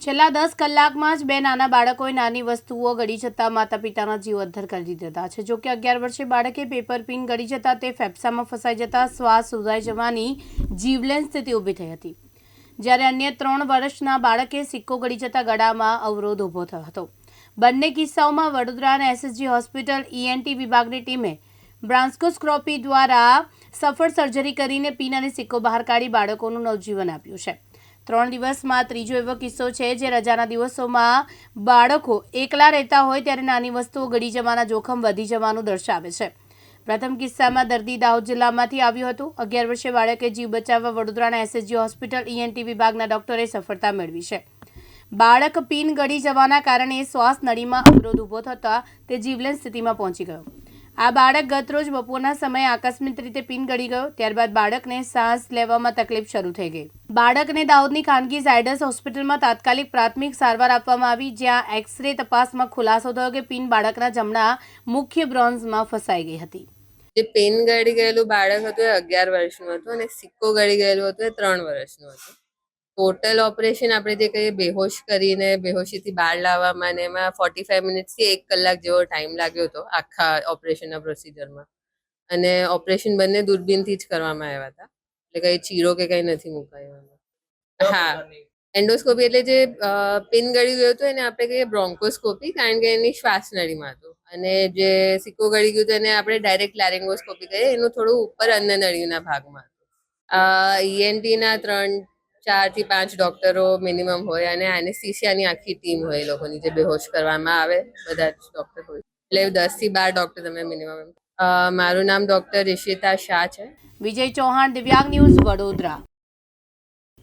છેલ્લા દસ કલાકમાં જ બે નાના બાળકોએ નાની વસ્તુઓ ગળી જતા માતા પિતાના જીવ અદ્ધર કરી દીધા છે. જોકે અગિયાર વર્ષે બાળકે પેપર પિન ગળી જતા તે ફેફસામાં ફસાઈ જતા શ્વાસ સુધાઈ જવાની જીવલેન સ્થિતિ ઊભી થઈ હતી. જ્યારે અન્ય ત્રણ વર્ષના બાળકે સિક્કો ગળી જતા ગળામાં અવરોધ ઊભો થયો હતો. બંને કિસ્સાઓમાં વડોદરાના એસએસજી હોસ્પિટલ ઈએનટી વિભાગની ટીમે બ્રાન્સ્કોસ્ક્રોપી દ્વારા સફળ સર્જરી કરીને પિન અને સિક્કો બહાર કાઢી બાળકોનું નવજીવન આપ્યું છે. ત્રણ દિવસમાં ત્રીજો એવો કિસ્સો છે જે રજાના દિવસોમાં બાળકો એકલા રહેતા હોય ત્યારે નાની વસ્તુઓ ગળી જવાના જોખમ વધી જવાનું દર્શાવે છે. પ્રથમ કિસ્સામાં દર્દી દાહોદ જિલ્લામાંથી આવ્યું હતું. અગિયાર વર્ષે બાળકે જીવ બચાવવા વડોદરાના એસએસજી હોસ્પિટલ ઈએનટી વિભાગના ડોક્ટરે સફળતા મેળવી છે. બાળક પિન ગળી જવાના કારણે શ્વાસ નળીમાં અવરોધ ઊભો થતાં તે જીવલેણ સ્થિતિમાં પહોંચી ગયો. આ બાળક ગતરોજ બપોરના સમયે આકસ્મિક રીતે પિન ગળી ગયો. ત્યારબાદ બાળકને શ્વાસ લેવામાં તકલીફ શરૂ થઈ ગઈ. બાળકને દાહોદની ખાનગી ઝાયડસ હોસ્પિટલમાં તાત્કાલિક પ્રાથમિક સારવાર આપવામાં આવી, જ્યાં એક્સરે તપાસમાં ખુલાસો થયો કે પિન બાળકના જમણા મુખ્ય બ્રોન્ઝમાં ફસાઈ ગઈ હતી. જે પેન ગળી ગયેલું બાળક હતું એ અગિયાર વર્ષનું હતું અને સિક્કો ગળી ગયેલું હતું એ ત્રણ વર્ષનું હતું. ટોટલ ઓપરેશન આપણે જે કહીએ બેહોશ કરીને બેહોશીથી બહાર લાવવામાં ને એમાં ફોર્ટી ફાઈવ મિનિટ્સથી એક કલાક જેવો ટાઈમ લાગ્યો હતો આખા ઓપરેશનના પ્રોસિજરમાં અને ઓપરેશન બંને દૂરબીનથી જ કરવામાં આવ્યા હતા. એટલે કંઈ ચીરો કે કંઈ નથી મુકાયો હા. એન્ડોસ્કોપી એટલે જે પિન ગળી ગયું હતું એને આપણે કહીએ બ્રોન્કોસ્કોપી કારણ કે એની શ્વાસનળીમાં હતું. અને જે સિક્કો ગળી ગયું હતું એને આપણે ડાયરેક્ટ લેરિંગોસ્કોપી કહીએ એનું થોડું ઉપર અન્ન નળીના ભાગમાં ઈએનટીના ત્રણ ચારથી પાંચ ડોક્ટરો મિનિમમ હોય અને એનેસ્થિશિયાની આખી ટીમ હોય એ લોકોની જે બેહોશ કરવામાં આવે, બધા જ ડોક્ટર હોય. એટલે દસથી બાર ડોક્ટર તમે મિનિમમ મારું નામ ડોક્ટર રિશિતા શાહ છે. વિજય ચૌહાણ, દિવ્યાંગ ન્યૂઝ વડોદરા.